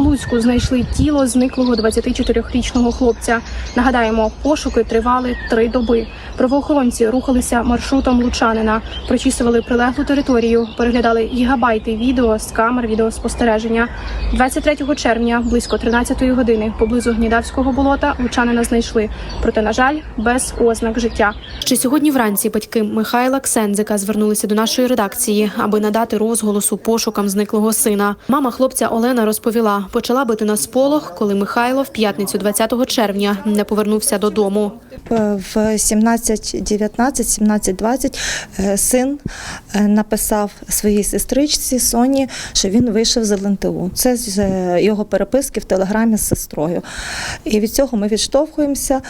Луцьку знайшли тіло зниклого 24-річного хлопця. Нагадаємо, пошуки тривали три доби. Правоохоронці рухалися маршрутом лучанина, прочісували прилеглу територію, переглядали гігабайти відео з камер відеоспостереження. 23 червня, близько 13 години, поблизу Гнідавського болота лучанина знайшли. Проте, на жаль, без ознак життя. Ще сьогодні вранці батьки Михайла Ксензика звернулися до нашої редакції, аби надати розголосу пошукам зниклого сина. Мама хлопця Олена розповіла, почала бити на сполох, коли Михайло в п'ятницю 20 червня не повернувся додому. В 17.19, 17.20 е, син е, написав своїй сестричці Соні, що він вийшов з ЛНТУ. Це з е, його переписки в телеграмі з сестрою. І від цього ми відштовхуємося.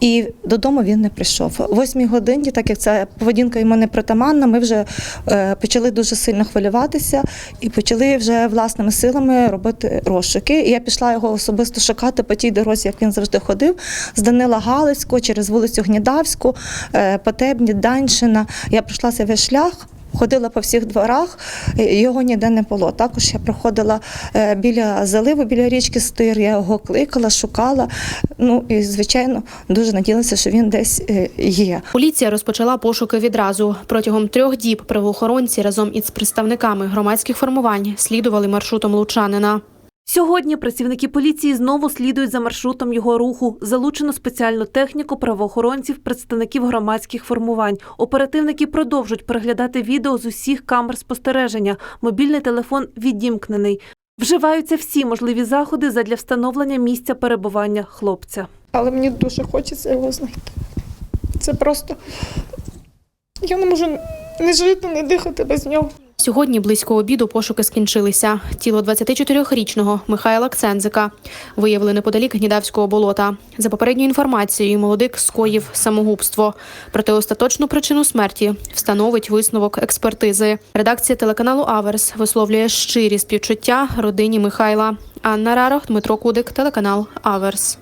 І додому він не прийшов. О 8 годині, так як ця поведінка йому не притаманна, ми вже е, почали дуже сильно хвилюватися і почали вже власними силами робити розшуки. І я пішла його особисто шукати по тій дорозі, як він завжди ходив, з Данила Галицького через вулицю Гнідавську, е, Потебні, Даньшина. Я пройшла весь шлях. Ходила по всіх дворах, його ніде не було. Також я проходила е, біля заливу, біля річки Стир. Я його кликала, шукала. Ну і звичайно дуже надіялася, що він десь е, є. Поліція розпочала пошуки відразу. Протягом трьох діб правоохоронці разом із представниками громадських формувань слідували маршрутом лучанина. Сьогодні працівники поліції знову слідують за маршрутом його руху. Залучено спеціальну техніку правоохоронців, представників громадських формувань. Оперативники продовжують переглядати відео з усіх камер спостереження. Мобільний телефон відімкнений. Вживаються всі можливі заходи задля встановлення місця перебування хлопця. але мені дуже хочеться його знайти. Це просто я не можу не жити, не дихати без нього. Сьогодні близько обіду пошуки скінчилися. Тіло 24-річного Михайла Кцензика виявили неподалік Гнідавського болота. За попередньою інформацією, молодик скоїв самогубство. Проте остаточну причину смерті встановить висновок експертизи. Редакція телеканалу Аверс висловлює щирі співчуття родині Михайла. Анна Рарох, Дмитро Кудик, телеканал Аверс.